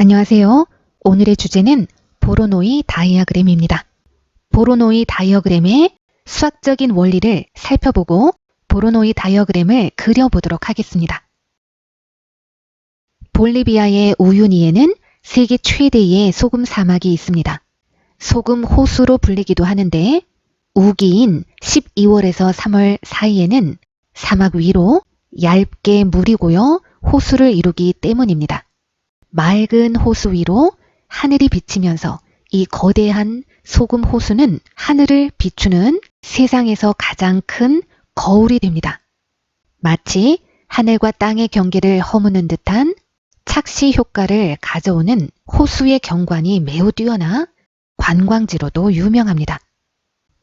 안녕하세요. 오늘의 주제는 보로노이 다이아그램입니다. 보로노이 다이어그램의 수학적인 원리를 살펴보고 보로노이 다이어그램을 그려보도록 하겠습니다. 볼리비아의 우유니에는 세계 최대의 소금 사막이 있습니다. 소금 호수로 불리기도 하는데 우기인 12월에서 3월 사이에는 사막 위로 얇게 물이 고여 호수를 이루기 때문입니다. 맑은 호수 위로 하늘이 비치면서 이 거대한 소금 호수는 하늘을 비추는 세상에서 가장 큰 거울이 됩니다. 마치 하늘과 땅의 경계를 허무는 듯한 착시 효과를 가져오는 호수의 경관이 매우 뛰어나 관광지로도 유명합니다.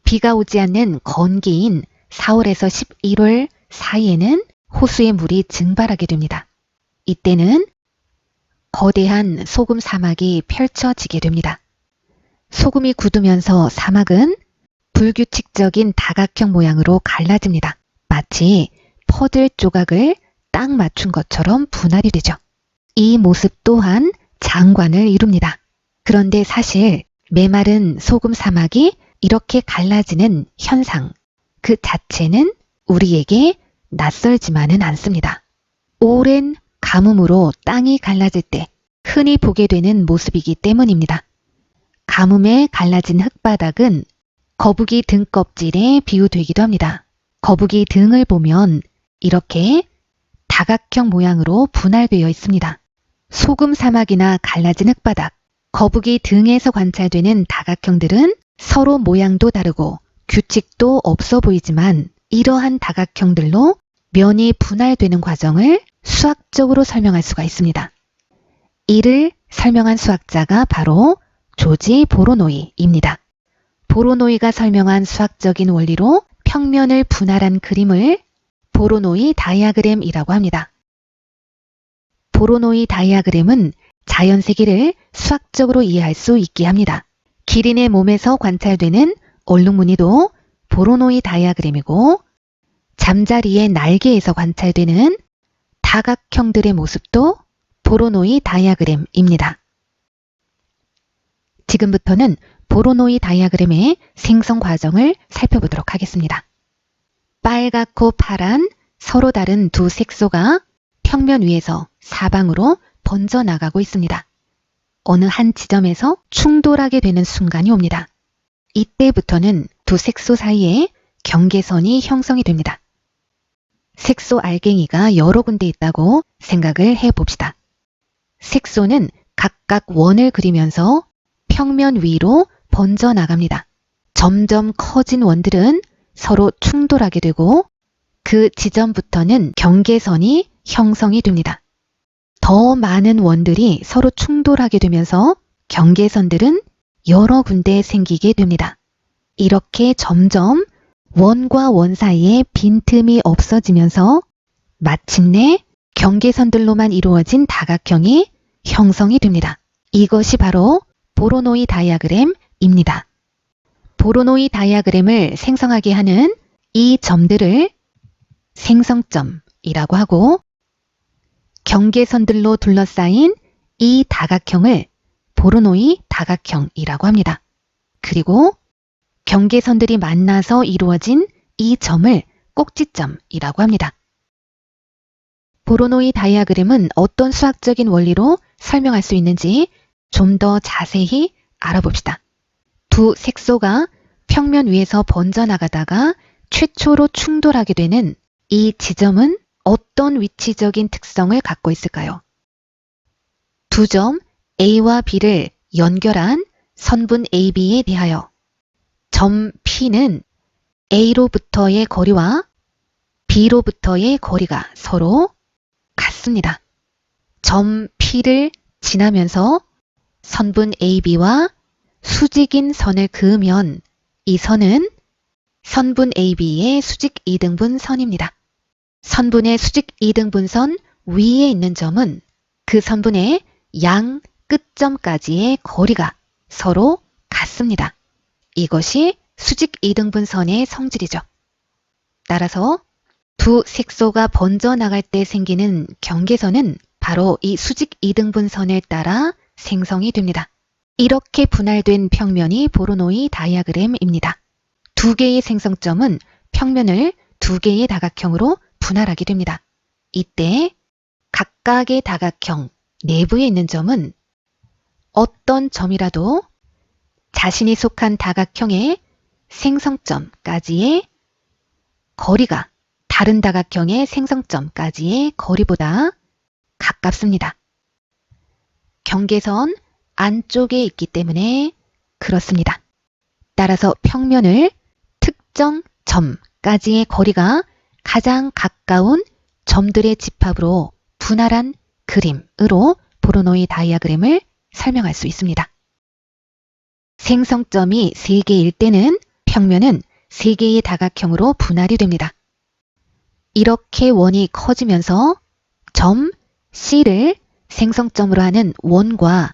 비가 오지 않는 건기인 4월에서 11월 사이에는 호수의 물이 증발하게 됩니다. 이때는 거대한 소금 사막이 펼쳐지게 됩니다. 소금이 굳으면서 사막은 불규칙적인 다각형 모양으로 갈라집니다. 마치 퍼즐 조각을 딱 맞춘 것처럼 분할이 되죠. 이 모습 또한 장관을 이룹니다. 그런데 사실 메마른 소금 사막이 이렇게 갈라지는 현상 그 자체는 우리에게 낯설지만은 않습니다. 오랜 가뭄으로 땅이 갈라질 때 흔히 보게 되는 모습이기 때문입니다. 가뭄에 갈라진 흙바닥은 거북이 등 껍질에 비유되기도 합니다. 거북이 등을 보면 이렇게 다각형 모양으로 분할되어 있습니다. 소금 사막이나 갈라진 흙바닥, 거북이 등에서 관찰되는 다각형들은 서로 모양도 다르고 규칙도 없어 보이지만 이러한 다각형들로 면이 분할되는 과정을 수학적으로 설명할 수가 있습니다. 이를 설명한 수학자가 바로 조지 보로노이입니다. 보로노이가 설명한 수학적인 원리로 평면을 분할한 그림을 보로노이 다이아그램이라고 합니다. 보로노이 다이아그램은 자연 세계를 수학적으로 이해할 수 있게 합니다. 기린의 몸에서 관찰되는 얼룩무늬도 보로노이 다이아그램이고 잠자리의 날개에서 관찰되는 다각형들의 모습도 보로노이 다이아그램입니다. 지금부터는 보로노이 다이아그램의 생성 과정을 살펴보도록 하겠습니다. 빨갛고 파란 서로 다른 두 색소가 평면 위에서 사방으로 번져나가고 있습니다. 어느 한 지점에서 충돌하게 되는 순간이 옵니다. 이때부터는 두 색소 사이에 경계선이 형성이 됩니다. 색소 알갱이가 여러 군데 있다고 생각을 해 봅시다. 색소는 각각 원을 그리면서 평면 위로 번져 나갑니다. 점점 커진 원들은 서로 충돌하게 되고 그 지점부터는 경계선이 형성이 됩니다. 더 많은 원들이 서로 충돌하게 되면서 경계선들은 여러 군데 생기게 됩니다. 이렇게 점점 원과 원 사이에 빈틈이 없어지면서 마침내 경계선들로만 이루어진 다각형이 형성이 됩니다. 이것이 바로 보로노이 다이아그램입니다. 보로노이 다이아그램을 생성하게 하는 이 점들을 생성점이라고 하고 경계선들로 둘러싸인 이 다각형을 보로노이 다각형이라고 합니다. 그리고 경계선들이 만나서 이루어진 이 점을 꼭지점이라고 합니다. 보로노이 다이아그램은 어떤 수학적인 원리로 설명할 수 있는지 좀 더 자세히 알아봅시다. 두 색소가 평면 위에서 번져나가다가 최초로 충돌하게 되는 이 지점은 어떤 위치적인 특성을 갖고 있을까요? 두 점 A와 B를 연결한 선분 AB에 대하여 점 P는 A로부터의 거리와 B로부터의 거리가 서로 같습니다. 점 P를 지나면서 선분 AB와 수직인 선을 그으면 이 선은 선분 AB의 수직 이등분 선입니다. 선분의 수직 이등분 선 위에 있는 점은 그 선분의 양 끝점까지의 거리가 서로 같습니다. 이것이 수직 이등분선의 성질이죠. 따라서 두 색소가 번져 나갈 때 생기는 경계선은 바로 이 수직 이등분선을 따라 생성이 됩니다. 이렇게 분할된 평면이 보로노이 다이아그램입니다. 두 개의 생성점은 평면을 두 개의 다각형으로 분할하게 됩니다. 이때 각각의 다각형 내부에 있는 점은 어떤 점이라도 자신이 속한 다각형의 생성점까지의 거리가 다른 다각형의 생성점까지의 거리보다 가깝습니다. 경계선 안쪽에 있기 때문에 그렇습니다. 따라서 평면을 특정 점까지의 거리가 가장 가까운 점들의 집합으로 분할한 그림으로 보로노이 다이아그램을 설명할 수 있습니다. 생성점이 3개일 때는 평면은 3개의 다각형으로 분할이 됩니다. 이렇게 원이 커지면서 점 C를 생성점으로 하는 원과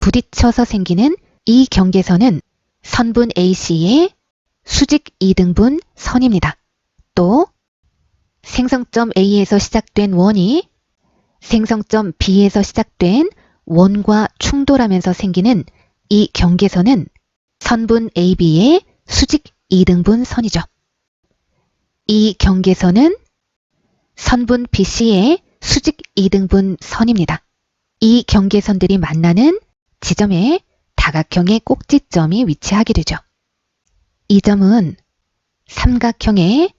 부딪혀서 생기는 이 경계선은 선분 AC의 수직 이등분 선입니다. 또 생성점 A에서 시작된 원이 생성점 B에서 시작된 원과 충돌하면서 생기는 이 경계선은 선분 AB의 수직 이등분 선이죠. 이 경계선은 선분 BC의 수직 이등분 선입니다. 이 경계선들이 만나는 지점에 다각형의 꼭지점이 위치하게 되죠. 이 점은 삼각형의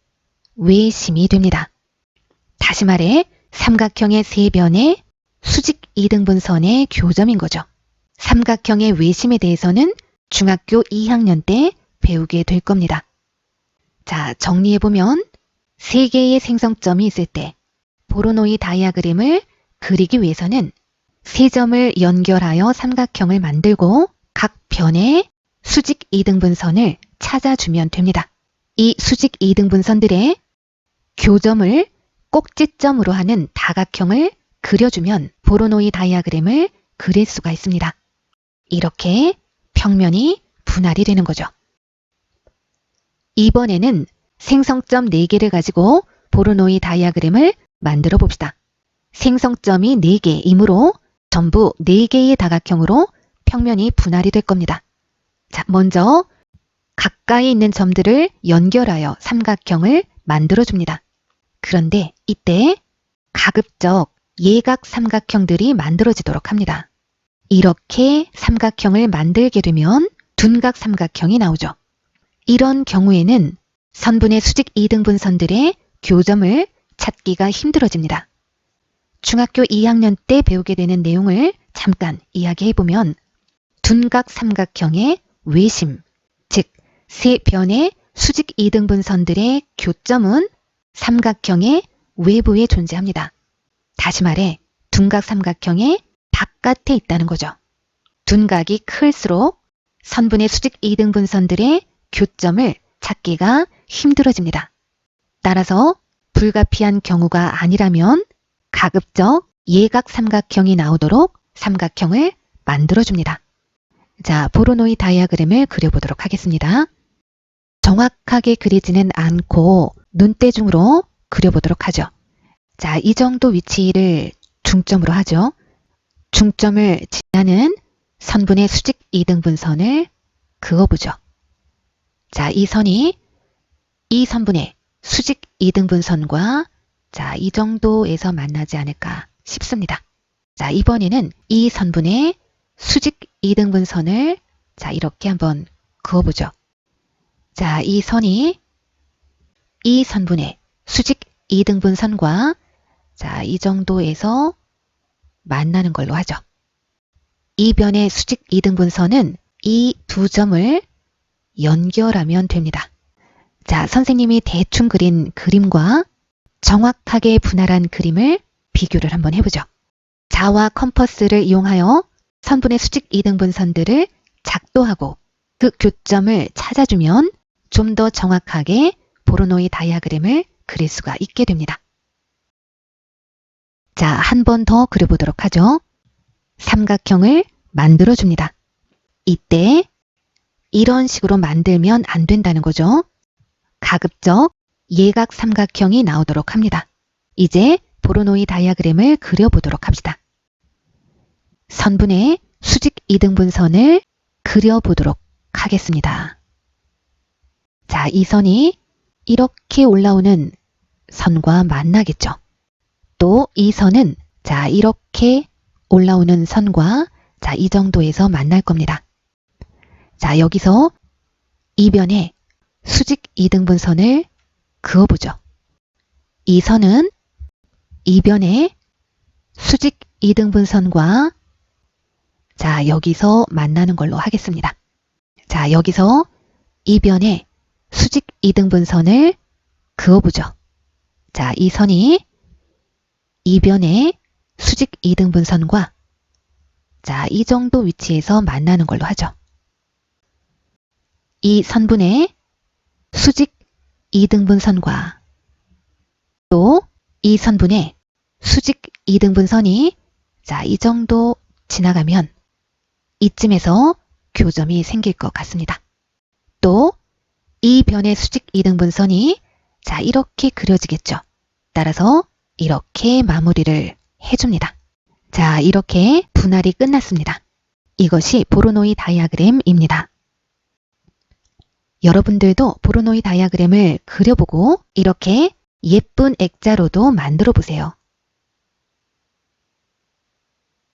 외심이 됩니다. 다시 말해 삼각형의 세 변의 수직 이등분선의 교점인 거죠. 삼각형의 외심에 대해서는 중학교 2학년 때 배우게 될 겁니다. 자, 정리해보면 세 개의 생성점이 있을 때 보로노이 다이아그램을 그리기 위해서는 세 점을 연결하여 삼각형을 만들고 각 변의 수직 이등분선을 찾아주면 됩니다. 이 수직 이등분선들의 교점을 꼭지점으로 하는 다각형을 그려주면 보로노이 다이아그램을 그릴 수가 있습니다. 이렇게 평면이 분할이 되는 거죠. 이번에는 생성점 4개를 가지고 보로노이 다이아그램을 만들어 봅시다. 생성점이 4개이므로 전부 4개의 다각형으로 평면이 분할이 될 겁니다. 자, 먼저 가까이 있는 점들을 연결하여 삼각형을 만들어 줍니다. 그런데 이때 가급적 예각 삼각형들이 만들어지도록 합니다. 이렇게 삼각형을 만들게 되면 둔각 삼각형이 나오죠. 이런 경우에는 선분의 수직 이등분 선들의 교점을 찾기가 힘들어집니다. 중학교 2학년 때 배우게 되는 내용을 잠깐 이야기해보면 둔각 삼각형의 외심, 즉 세 변의 수직 이등분 선들의 교점은 삼각형의 외부에 존재합니다. 다시 말해 둔각 삼각형의 바깥에 있다는 거죠. 둔각이 클수록 선분의 수직 이등분선들의 교점을 찾기가 힘들어집니다. 따라서 불가피한 경우가 아니라면 가급적 예각 삼각형이 나오도록 삼각형을 만들어줍니다. 자, 보로노이 다이아그램을 그려보도록 하겠습니다. 정확하게 그리지는 않고 눈대중으로 그려보도록 하죠. 자, 이 정도 위치를 중점으로 하죠. 중점을 지나는 선분의 수직 이등분선을 그어보죠. 자, 이 선이 이 선분의 수직 이등분선과 자, 이 정도에서 만나지 않을까 싶습니다. 자, 이번에는 이 선분의 수직 이등분선을 자, 이렇게 한번 그어보죠. 자, 이 선이 이 선분의 수직 이등분선과 자, 이 정도에서 만나는 걸로 하죠. 이 변의 수직 이등분선은 이 두 점을 연결하면 됩니다. 자, 선생님이 대충 그린 그림과 정확하게 분할한 그림을 비교를 한번 해보죠. 자와 컴퍼스를 이용하여 선분의 수직 이등분선들을 작도하고 그 교점을 찾아주면 좀 더 정확하게 보로노이 다이아그램을 그릴 수가 있게 됩니다. 자, 한 번 더 그려보도록 하죠. 삼각형을 만들어줍니다. 이때 이런 식으로 만들면 안 된다는 거죠. 가급적 예각 삼각형이 나오도록 합니다. 이제 보로노이 다이아그램을 그려보도록 합시다. 선분의 수직 이등분선을 그려보도록 하겠습니다. 자, 이 선이 이렇게 올라오는 선과 만나겠죠. 또 이 선은 자, 이렇게 올라오는 선과 자, 이 정도에서 만날 겁니다. 자, 여기서 이변에 수직 이등분 선을 그어보죠. 이 선은 이변에 수직 이등분 선과 자, 여기서 만나는 걸로 하겠습니다. 자, 여기서 이변에 수직 이등분 선을 그어보죠. 자, 이 선이 이변에 수직 이등분선과 자, 이 정도 위치에서 만나는 걸로 하죠. 이 선분의 수직 이등분선과 또 이 선분의 수직 이등분선이 자, 이 정도 지나가면 이쯤에서 교점이 생길 것 같습니다. 또 이 변의 수직 이등분선이 자, 이렇게 그려지겠죠. 따라서 이렇게 마무리를 해줍니다. 자, 이렇게 분할이 끝났습니다. 이것이 보로노이 다이아그램입니다. 여러분들도 보로노이 다이아그램을 그려보고 이렇게 예쁜 액자로도 만들어 보세요.